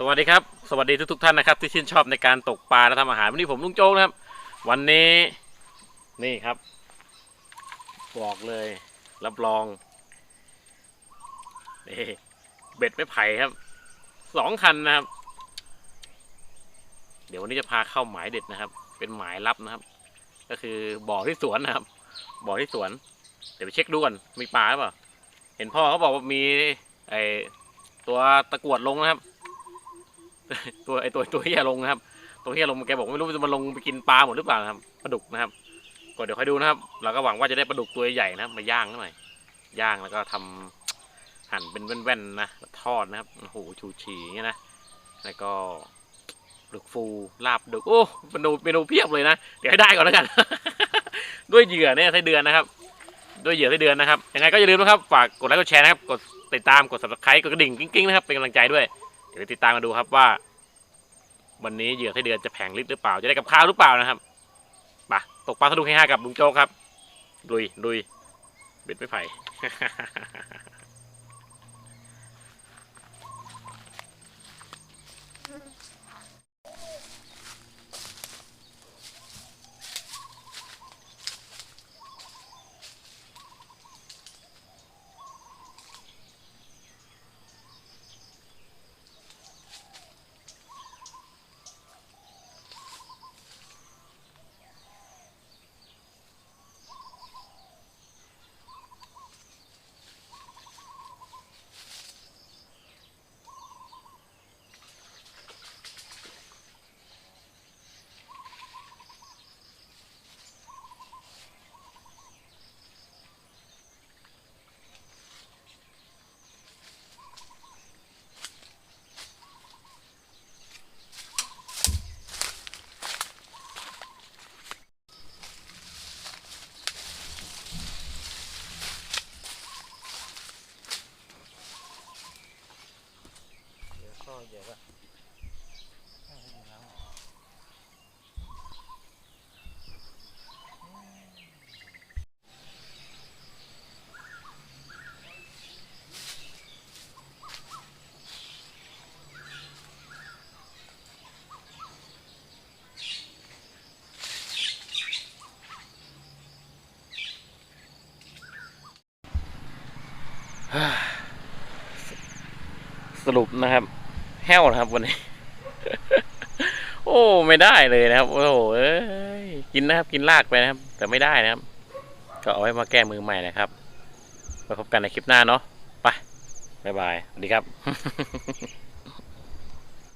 สวัสดีครับ สวัสดีทุกๆท่านนะครับ ที่ชื่นชอบในการตกปลาและทำอาหารวันนี้ผมลุงโจ๊กนะครับ วันนี้นี่ครับ บอกเลย รับรองนี่เบ็ดไม้ไผ่ครับสองคันนะครับ เดี๋ยววันนี้จะพาเข้าหมายเด็ดนะครับ เป็นหมายลับนะครับ ก็คือบ่อที่สวนนะครับ บ่อที่สวน เดี๋ยวไปเช็คดูก่อนมีปลาหรือเปล่าเห็นพ่อเขาบอกว่ามีไอตัวตะกรวดลงนะครับ ตัวไอตัวตัวเฮียลงนะครับ ตัวเฮียลงแกบอกไม่รู้จะมาลงไปกินปลาหมดหรือเปล่านะครับปลาดุกนะครับ ก็เดี๋ยวค่อยดูนะครับ เราก็หวังว่าจะได้ปลาดุกตัวใหญ่นะครับมาย่างหน่อยย่างแล้วก็ทำหั่นเป็นแว่นๆนะทอดนะครับโอ้โหชูชีอย่างเงี้ยนะแล้วก็ปลาดุกฟูลาบดุกโอ้เมนูเมนูเพียบเลยนะ เดี๋ยวให้ได้ก่อนแล้วกัน ด้วยเหยื่อเนี่ยไส้เดือนนะครับ ด้วยเหยื่อไส้เดือนนะครับยังไงก็อย่าลืมนะครับ ฝากกดไลค์กดแชร์นะครับ กดติดตามกด subscribe กดกระดิ่งกิ้งๆนะครับ เป็นกำลังใจด้วย ดี๋ยวติดตามมาดูครับว่า วันนี้เหยื่อไส้เดือนจะแผงลิตรหรือเปล่า จะได้กับข้าวหรือเปล่านะครับไปตกปลาสนุกให้ห้ากับลุงโจกครับลุยลุยเบ็ดไม่ไผ่ เดี๋ยววก็สรุปนะครับ แห้วนะครับวันนี้ โอ้ไม่ได้เลยนะครับ โอ้โหเอ้ยกินนะครับ กินลากไปนะครับ แต่ไม่ได้นะครับ ก็เอาไว้มาแก้มือใหม่นะครับไปพบกันในคลิปหน้าเนาะไปบ๊ายบายสวัสดีครับ